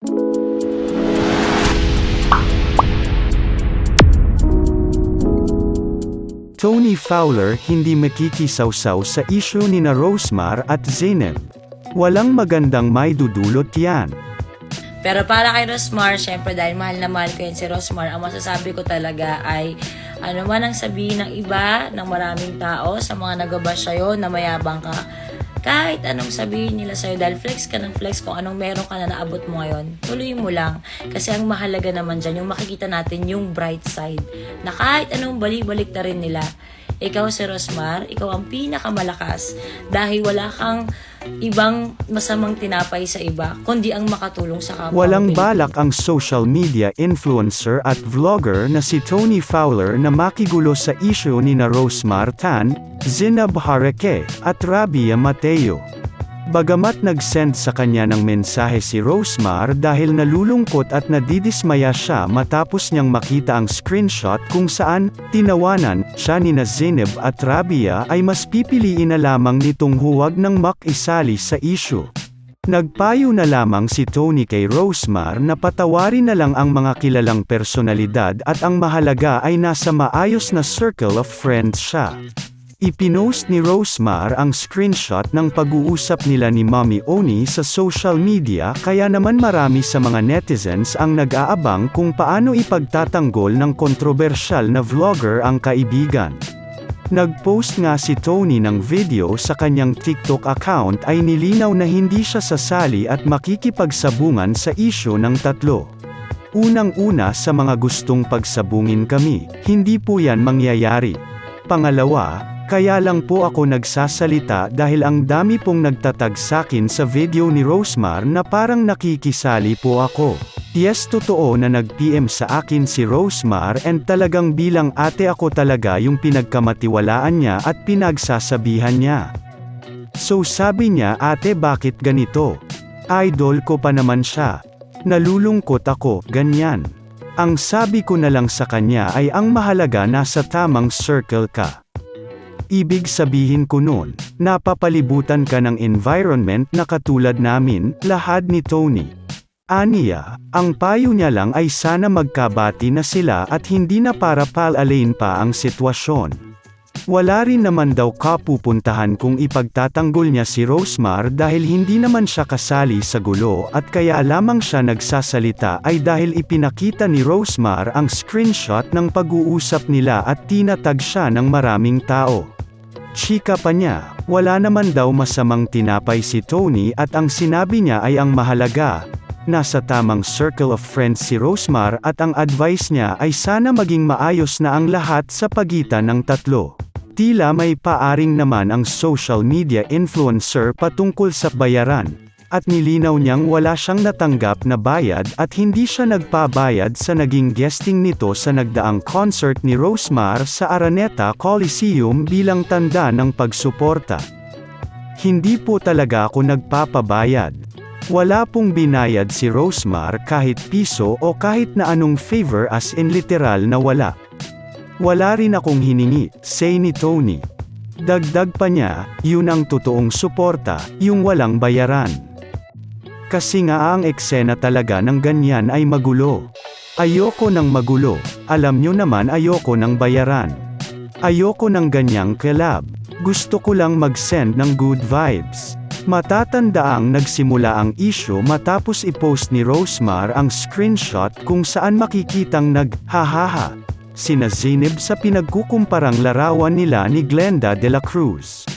Tony Fowler hindi makikisawsaw sa isyu ni na Rosemar at Zeynep. Walang magandang may dudulot yan. Pero para kay Rosmar, syempre dahil mahal na mahal ko yun si Rosmar, ang masasabi ko talaga ay ano man ang sabihin ng iba, ng maraming tao, sa mga nagabash sa'yo na mayabang ka, kahit anong sabihin nila sa'yo, dahil flex ka ng flex kung anong meron ka na naabot mo ngayon, tuloy mo lang. Kasi ang mahalaga naman dyan, yung makikita natin yung bright side. Na kahit anong balik-balik na rin nila, ikaw si Rosmar, ikaw ang pinakamalakas dahil wala kang ibang masamang tinapay sa iba, kundi ang makatulong sa kapwa. Walang balak ang social media influencer at vlogger na si Tony Fowler na makigulo sa isyu ni na Rosemar Tan, Zinab Hareke, at Rabia Mateo. Bagamat nag-send sa kanya ng mensahe si Rosemar dahil nalulungkot at nadidismaya siya matapos niyang makita ang screenshot kung saan, tinawanan, siya ni na at Rabia ay mas pipiliin na lamang nitong huwag nang makisali sa issue. Nagpayo na lamang si Tony kay Rosemar na patawarin na lang ang mga kilalang personalidad at ang mahalaga ay nasa maayos na circle of friends siya. Ipinost ni Rosemar ang screenshot ng pag-uusap nila ni Mommy Oni sa social media kaya naman marami sa mga netizens ang nag-aabang kung paano ipagtatanggol ng kontrobersyal na vlogger ang kaibigan. Nag-post nga si Tony ng video sa kanyang TikTok account ay nilinaw na hindi siya sasali at makikipagsabungan sa isyo ng tatlo. Unang-una sa mga gustong pagsabungin kami, hindi po yan mangyayari. Pangalawa, kaya lang po ako nagsasalita dahil ang dami pong nagtatag sakin sa video ni Rosemar na parang nakikisali po ako. Yes totoo na nag-PM sa akin si Rosemar and talagang bilang ate ako talaga yung pinagkamatiwalaan niya at pinagsasabihan niya. So sabi niya ate bakit ganito? Idol ko pa naman siya. Nalulungkot ako, ganyan. Ang sabi ko na lang sa kanya ay ang mahalaga nasa tamang circle ka. Ibig sabihin ko nun, napapalibutan ka ng environment na katulad namin, lahad ni Tony. Aniya, ang payo niya lang ay sana magkabati na sila at hindi na para palalain pa ang sitwasyon. Wala rin naman daw kapupuntahan kung ipagtatanggol niya si Rosemar dahil hindi naman siya kasali sa gulo at kaya lamang siya nagsasalita ay dahil ipinakita ni Rosemar ang screenshot ng pag-uusap nila at tinatag siya ng maraming tao. Chika pa niya, wala naman daw masamang tinapay si Tony at ang sinabi niya ay ang mahalaga, nasa tamang circle of friends si Rosemar at ang advice niya ay sana maging maayos na ang lahat sa pagitan ng tatlo. Tila may paaring naman ang social media influencer patungkol sa bayaran, at nilinaw niyang wala siyang natanggap na bayad at hindi siya nagpabayad sa naging guesting nito sa nagdaang concert ni Rosemar sa Araneta Coliseum bilang tanda ng pagsuporta. Hindi po talaga ako nagpapabayad. Wala pong binayad si Rosemar kahit piso o kahit na anong favor as in literal na wala. Wala rin akong hiningi, say ni Tony. Dagdag pa niya, yun ang totoong suporta, yung walang bayaran. Kasi nga ang eksena talaga ng ganyan ay magulo. Ayoko ng magulo, alam nyo naman ayoko ng bayaran. Ayoko ng ganyang collab. Gusto ko lang mag-send ng good vibes. Matatandaang nagsimula ang issue matapos i-post ni Rosemar ang screenshot kung saan makikitang nag-hahaha sina Zainab sa pinagkukumparang larawan nila ni Glenda de la Cruz.